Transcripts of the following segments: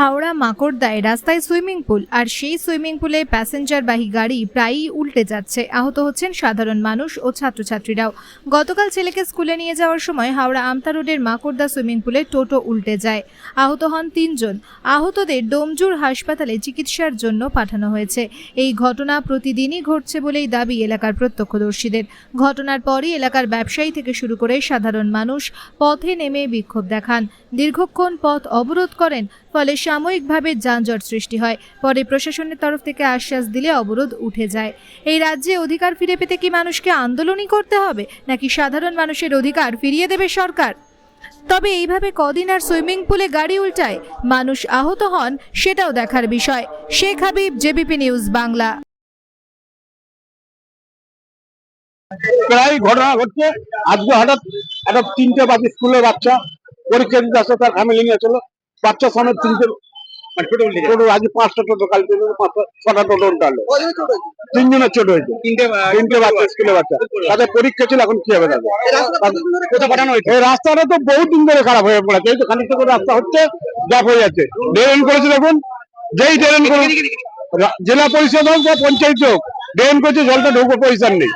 হাওড়া মাকড়দায় রাস্তায় swimming pool, আর সেই swimming পুলে প্যাসেঞ্জারবাহী গাড়ি প্রায়ই উল্টে যাচ্ছে। আহত হচ্ছেন সাধারণ মানুষ ও ছাত্রছাত্রীরাও। গতকাল ছেলেকে স্কুলে নিয়ে যাওয়ার সময় হাওড়া আমতা রোডের মাকড়দা সুইমিং পুলে টোটো উল্টে যায়। আহত হন তিনজন। আহতদের ডোমজুর হাসপাতালে চিকিৎসার জন্য পাঠানো হয়েছে। এই ঘটনা প্রতিদিনই ঘটছে বলেই দাবি এলাকার প্রত্যক্ষদর্শীদের। ঘটনার পরই এলাকার ব্যবসায়ী থেকে শুরু করে সাধারণ মানুষ পথে নেমে বিক্ষোভ দেখান। দীর্ঘক্ষণ পথ অবরোধ করেন ফলে সাময়িকভাবে যানজট সৃষ্টি হয়। পরে প্রশাসনের তরফ থেকে আশ্বাস দিলে অবরোধ উঠে যায়। এই রাজ্যে অধিকার ফিরে পেতে কি মানুষকে আন্দোলনই করতে হবে, নাকি সাধারণ মানুষের অধিকার ফিরিয়ে দেবে সরকার? তবে এইভাবে কদিন আর সুইমিং পুলে গাড়ি উল্টায় মানুষ আহত হন সেটাও দেখার বিষয়। Sheikh Habib, JBP news Bangla. প্রায় ঘটনা ঘটছে। আজকে হঠাৎ একটা তিনটে বাজে স্কুলের বাচ্চা পরীক্ষা দিতে আসছে তার ফ্যামিলি নিয়ে চলো। বাচ্চার সামনে তিনটে টোটো আজ পাঁচটা টোটো কালকে পাঁচটা ছটা টোটো উল্টালো তিনজনের ছোট হয়েছে। তিনটে তিনটে বাচ্চা স্কুলের বাচ্চা। তাদের পরীক্ষা ছিল এখন কি হবে তাদের? কোথায় পাঠানো হয়েছে? এই রাস্তাটা তো বহুত দিন ধরে খারাপ হয়ে পড়েছে। এই তো খানিকটা করে রাস্তা হচ্ছে গ্যাপ হয়ে যাচ্ছে। ড্রেন করেছে দেখুন। যেই ড্রেন করে জেলা পরিষদ হোক বা পঞ্চায়েত হোক ড্রেন করেছে জলটা ঢুকো পয়সা নেই।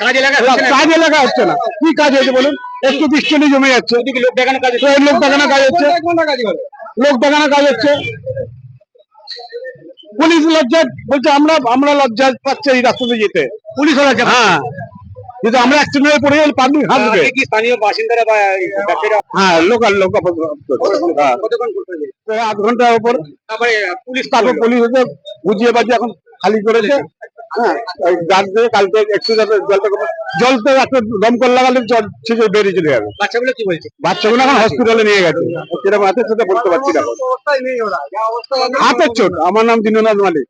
কাজ এলাকা হচ্ছে না? কাজ এলাকা হচ্ছে না। কি কাজ হয়েছে বলুন? একটু বৃষ্টি জমে যাচ্ছে। লোক দেখানো কাজ লোক দেখানো কাজ হচ্ছে। লোক দেখানো কাজ হচ্ছে। পুলিশ লজ্জা বলছে আমরা আমরা লজ্জা পাচ্ছে এই রাস্তাতে যেতে পুলিশ লজ্জা হ্যাঁ। কিন্তু আমরা অ্যাক্সিডেন্ট হয়ে পড়ে গেলে পাবলিক হাসবে কি স্থানীয় বাসিন্দারা বা হ্যাঁ লোকাল লোকাল হ্যাঁ। আধ ঘণ্টার উপর। তারপরে পুলিশ তারপর পুলিশ বুঝিয়ে বাজিয়ে এখন খালি করেছে। হ্যাঁ গাছ দিয়ে কালকে একটু যাতে জলটা কমে জল তো একটা দমকল লাগালে জল ছিঁচে বেরিয়ে চলে যাবে। বাচ্চাগুলো কি বলছে? বাচ্চাগুলো এখন হসপিটালে নিয়ে গেছে। হাতের সাথে বলতে পারছি না। হাতের চোট। আমার নাম দীননাথ মালিক।